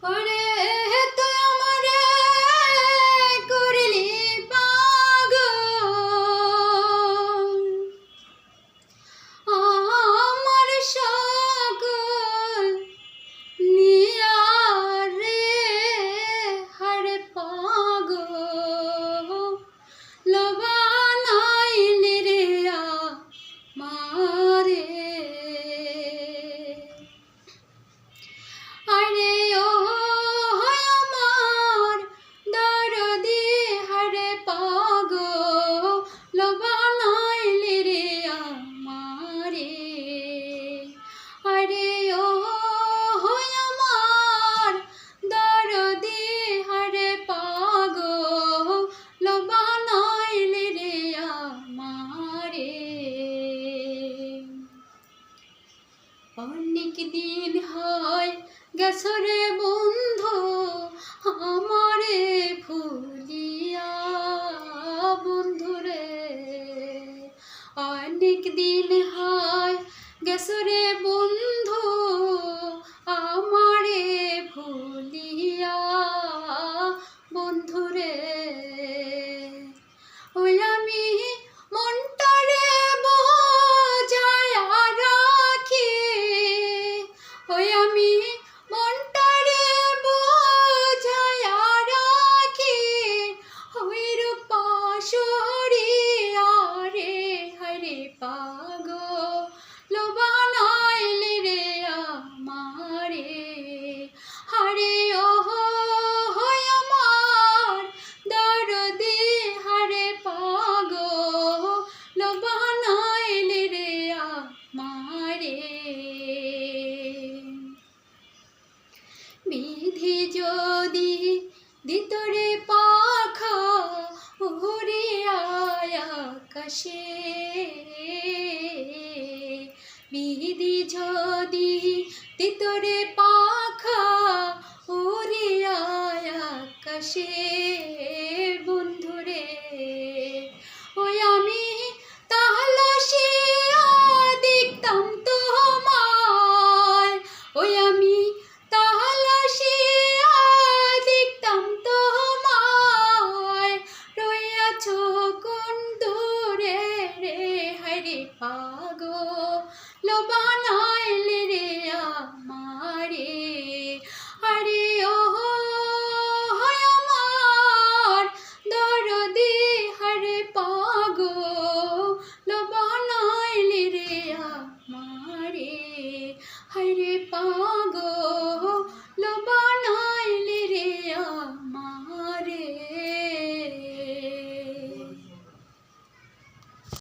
Hooray! পাগো লবানাইলে রে আমারে। আরে ও হয় আমার দরদি হারে পাগো লবানাইলে রে আমারে। অনেক দিন হয় গেছরে বন্ধ, আমারে দিন হায় গেছরে বো পাখা ঘুরে আয় আকাশে। ভাগো লোবানাইল রে আমারে। আরে ও আমার দরদি হরে পাগো লোবানাইল রে আমারে। হরে পাগো, লোবা